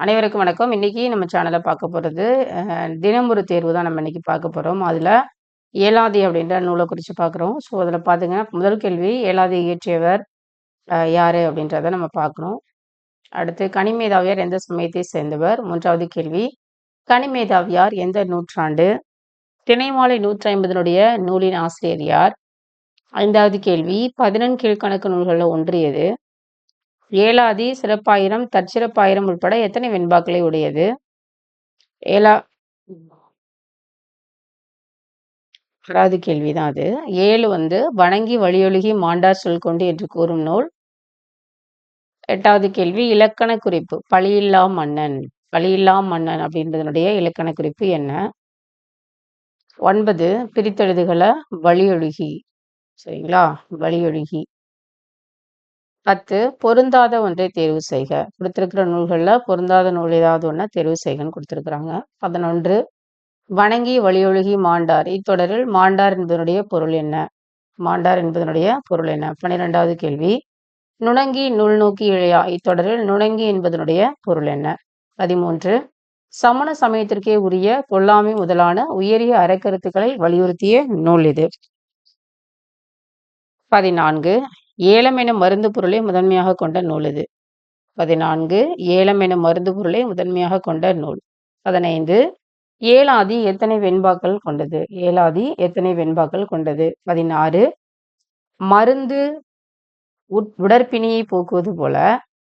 அனைவருக்கும் வணக்கம். இன்னைக்கு நம்ம சேனலை பார்க்க போகிறது தினம் ஒரு தேர்வு தான் நம்ம இன்னைக்கு பார்க்க போகிறோம் அதில் ஏலாதி அப்படின்ற நூலை குறித்து பார்க்குறோம். ஸோ அதில் பார்த்துங்க முதல் கேள்வி ஏலாதி இயற்றியவர் யார் அப்படின்றத நம்ம பார்க்குறோம். அடுத்து கனிமேதாவியார் எந்த சமயத்தை சேர்ந்தவர்? மூன்றாவது கேள்வி கனிமேதாவியார் எந்த நூற்றாண்டு? திணைமாலை நூற்றி ஐம்பதனுடைய நூலின் ஆசிரியர் யார்? ஐந்தாவது கேள்வி பதினெண் கீழ்கணக்கு நூல்களில் ஒன்றியது ஏலாதி சிறப்பாயிரம் தற்சிறப்பாயிரம் உட்பட எத்தனை வெண்பாக்களை உடையது? ஏலா ஆறாவது கேள்விதான் அது. ஏழு வந்து வணங்கி வழியொழுகி மாண்டார் சொல் கொண்டு என்று கூறும் நூல். எட்டாவது கேள்வி இலக்கண குறிப்பு பழியில்லா மன்னன் பழியில்லா மன்னன் அப்படின்றதனுடைய இலக்கண குறிப்பு என்ன? ஒன்பது பிரித்தெழுதுகளை வழியொழுகி சரிங்களா? வழியொழுகி. பத்து பொருந்தாத ஒன்றை தேர்வு செய்க. கொடுத்திருக்கிற நூல்களில் பொருந்தாத நூல் ஏதாவது ஒன்றா தேர்வு செய்கன்னு கொடுத்துருக்குறாங்க. பதினொன்று வணங்கி வழியொழுகி மாண்டார். இத்தொடரில் மாண்டார் என்பதனுடைய பொருள் என்ன? மாண்டார் என்பதனுடைய பொருள் என்ன? பன்னிரெண்டாவது கேள்வி. நுணங்கி நூல் நோக்கி இழையா? இத்தொடரில் நுணங்கி என்பதனுடைய பொருள் என்ன? பதிமூன்று சமண சமயத்திற்கே உரிய கொல்லாமை முதலான உயரிய அறக்கருத்துக்களை வலியுறுத்திய நூல் இது. பதினான்கு ஏலம் என மருந்து பொருளை முதன்மையாக கொண்ட நூல் இது. பதினான்கு ஏலம் என மருந்து பொருளை முதன்மையாக கொண்ட நூல். பதினைந்து ஏலாதி எத்தனை வெண்பாக்கள் கொண்டது? ஏலாதி எத்தனை வெண்பாக்கள் கொண்டது? பதினாறு மருந்து உடற்பிணியை போக்குவது போல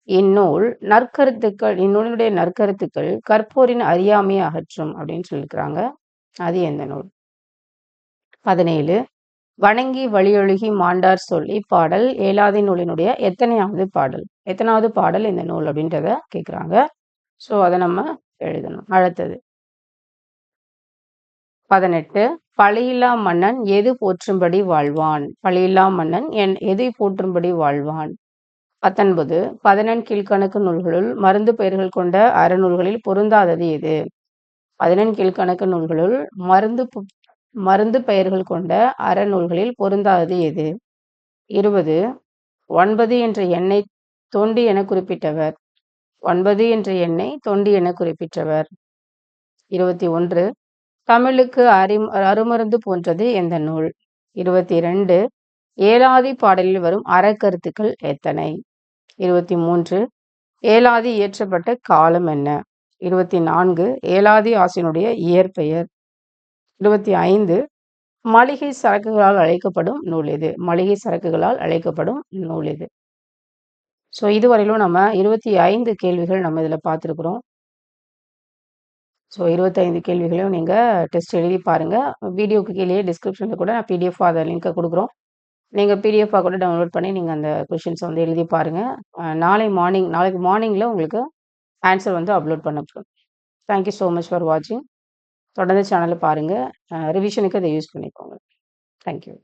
இந்நூல் நற்கருத்துக்கள் இந்நூலினுடைய நற்கருத்துக்கள் கற்போரின் அறியாமையை அகற்றும் அப்படின்னு சொல்லியிருக்கிறாங்க அது எந்த நூல்? பதினேழு வணங்கி வழியொழுகி மாண்டார் சொல்லி பாடல் ஏழாவது நூலினுடைய எத்தனையாவது பாடல்? எத்தனாவது பாடல் இந்த நூல் அப்படின்றத கேட்குறாங்க ஸோ அதை நம்ம எழுதணும். அடுத்தது. பதினெட்டு. பழியில்லா மன்னன் எது போற்றும்படி வாழ்வான்? பழியில்லா மன்னன் என் எதை போற்றும்படி வாழ்வான்? பத்தொன்பது. பதினெண் கீழ்கணக்கு நூல்களுள் மருந்து பெயர்கள் கொண்ட அறநூல்களில் பொருந்தாதது எது? பதினெண் கீழ்கணக்கு நூல்களுள் மருந்து மருந்து பெயர்கள் கொண்ட அறநூல்களில் பொருந்தாதது எது? இருபது. ஒன்பது என்ற எண்ணை தொண்டு என குறிப்பிட்டவர். ஒன்பது என்ற எண்ணை தொண்டு என குறிப்பிட்டவர். இருபத்தி ஒன்று. தமிழுக்கு அறி அருமருந்து போன்றது எந்த நூல்? இருபத்தி ரெண்டு ஏலாதி பாடலில் வரும் அறக்கருத்துக்கள் எத்தனை? இருபத்தி மூன்று. ஏலாதி இயற்றப்பட்ட காலம் என்ன? இருபத்தி நான்கு. ஏலாதி ஆசினுடைய இயற்பெயர். இருபத்தி ஐந்து மளிகை சரக்குகளால் அழைக்கப்படும் நூல் இது மளிகை சரக்குகளால் அழைக்கப்படும் நூல் இது ஸோ இதுவரையிலும் நம்ம இருபத்தி ஐந்து கேள்விகள் நம்ம இதில் பார்த்துருக்குறோம். ஸோ இருபத்தைந்து கேள்விகளையும் நீங்கள் டெஸ்ட் எழுதி பாருங்கள் வீடியோக்கு கீழே டிஸ்கிரிப்ஷனில் கூட நான் பிடிஎஃப் அதை லிங்க்கை கொடுக்குறோம். நீங்கள் பிடிஎஃபாக கூட டவுன்லோட் பண்ணி நீங்கள் அந்த கொஷின்ஸ் வந்து எழுதி பாருங்கள் நாளை மார்னிங் நாளைக்கு மார்னிங்கில் உங்களுக்கு ஆன்சர் வந்து அப்லோட் பண்ணப்படும் தேங்க்யூ ஸோ மச் ஃபார் வாட்சிங் தொடர்ந்து சேனலை பாருங்கள் ரிவிஷனுக்கு அதை யூஸ் பண்ணிக்கோங்க. தேங்க்யூ